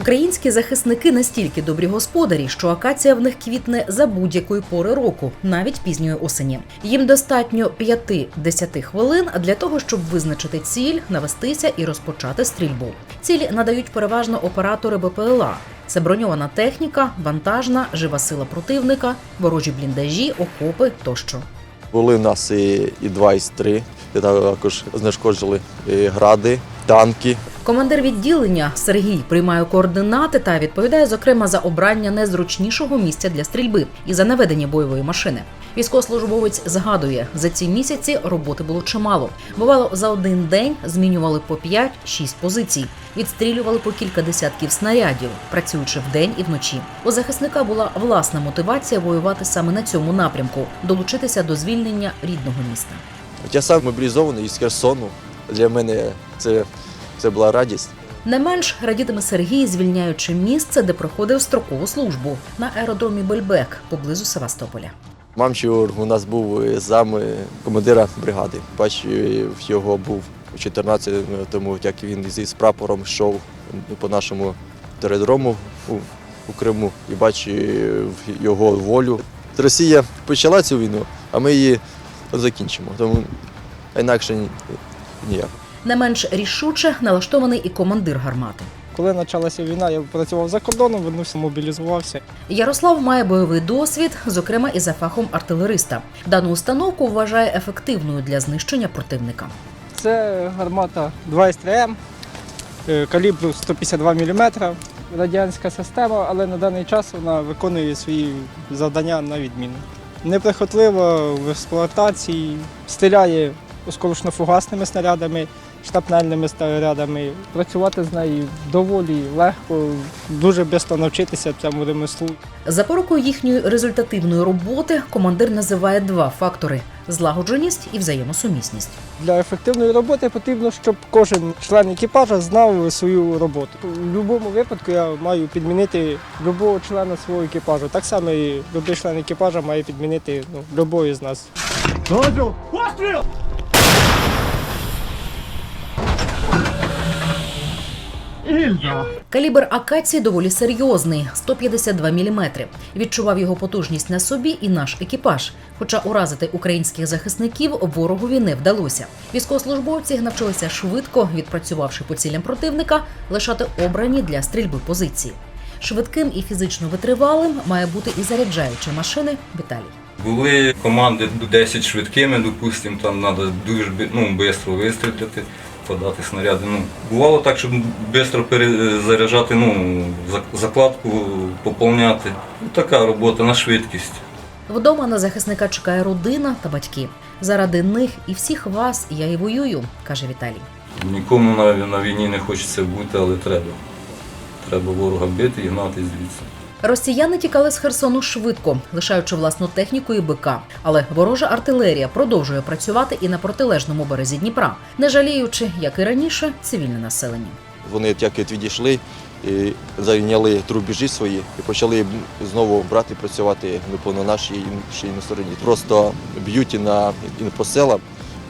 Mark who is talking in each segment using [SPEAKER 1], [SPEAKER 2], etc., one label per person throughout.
[SPEAKER 1] Українські захисники настільки добрі господарі, що акація в них квітне за будь-якої пори року, навіть пізньої осені. Їм достатньо 5-10 хвилин для того, щоб визначити ціль, навестися і розпочати стрільбу. Ціль надають переважно оператори БПЛА. Це броньована техніка, вантажна, жива сила противника, ворожі бліндажі, окопи тощо.
[SPEAKER 2] Були в нас і, і 2, і 3. І також знешкоджили і гради, танки.
[SPEAKER 1] Командир відділення Сергій приймає координати та відповідає зокрема за обрання найзручнішого місця для стрільби і за наведення бойової машини. Військовослужбовець згадує, за ці місяці роботи було чимало. Бувало, за один день змінювали по 5-6 позицій, відстрілювали по кілька десятків снарядів, працюючи вдень і вночі. У захисника була власна мотивація воювати саме на цьому напрямку, долучитися до звільнення рідного міста.
[SPEAKER 2] Я сам мобілізований із Херсону. Для мене це, це була радість.
[SPEAKER 1] Не менш радітиме Сергій, звільняючи місце, де проходив строкову службу на аеродромі Бельбек поблизу Севастополя.
[SPEAKER 2] Мамчур у нас був зам командира бригади. Бачив, його був у 14 тому, як він зі прапором йшов по нашому аеродрому у, у Криму і бачив його волю. Росія почала цю війну, а ми її закінчимо. Тому інакше ні- ніяк.
[SPEAKER 1] Не менш рішуче налаштований і командир гармати.
[SPEAKER 3] Коли почалася війна, я працював за кордоном, вернувся, мобілізувався.
[SPEAKER 1] Ярослав має бойовий досвід, зокрема і за фахом артилериста. Дану установку вважає ефективною для знищення противника.
[SPEAKER 3] Це гармата 2С3М, е, калібру 152 мм, радянська система, але на даний час вона виконує свої завдання на відміну. Неприхотлива в експлуатації, стріляє осколочно-фугасними снарядами, штапнельними снарядами. Працювати з нею доволі легко, дуже швидко навчитися цьому ремеслу.
[SPEAKER 1] Запорукою їхньої результативної роботи командир називає два фактори: злагодженість і взаємосумісність.
[SPEAKER 3] Для ефективної роботи потрібно, щоб кожен член екіпажа знав свою роботу. В будь-якому випадку я маю підмінити будь-якого члена свого екіпажу. Так само і будь-який член екіпажа має підмінити ну, любого з нас.
[SPEAKER 1] Калібр акації доволі серйозний 152 мм. Відчував його потужність на собі і наш екіпаж. Хоча уразити українських захисників ворогові не вдалося. Військовослужбовці навчилися швидко, відпрацювавши по цілям противника, лишати обрані для стрільби позиції. Швидким і фізично витривалим має бути і заряджаюча машини Віталій.
[SPEAKER 4] Були команди 10 швидкими, допустимо, там треба дуже ну, швидко вистріляти, подати снаряди. Ну, бувало так, щоб швидко перезаряджати, ну, закладку поповняти. Ну, така робота на швидкість.
[SPEAKER 1] Вдома на захисника чекає родина та батьки. Заради них і всіх вас я і воюю, каже Віталій.
[SPEAKER 4] Нікому на, на війні не хочеться бути, але треба. Треба ворога бити і гнати звідси.
[SPEAKER 1] Росіяни тікали з Херсону швидко, лишаючи власну техніку і БК. Але ворожа артилерія продовжує працювати і на протилежному березі Дніпра, не жаліючи, як і раніше, цивільне населення.
[SPEAKER 2] Вони от відійшли і зайняли трубіжі свої і почали знову брати працювати ну, на нашій іншій стороні. Просто б'ють на по селам,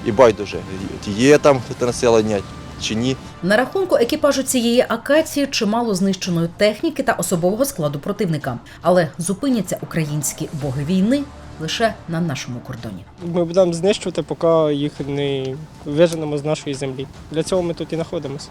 [SPEAKER 2] і байдуже, є там населення чи ні.
[SPEAKER 1] На рахунку екіпажу цієї акації чимало знищеної техніки та особового складу противника. Але зупиняться українські боги війни лише на нашому кордоні.
[SPEAKER 3] Ми будемо знищувати, поки їх не виженемо з нашої землі. Для цього ми тут і знаходимося.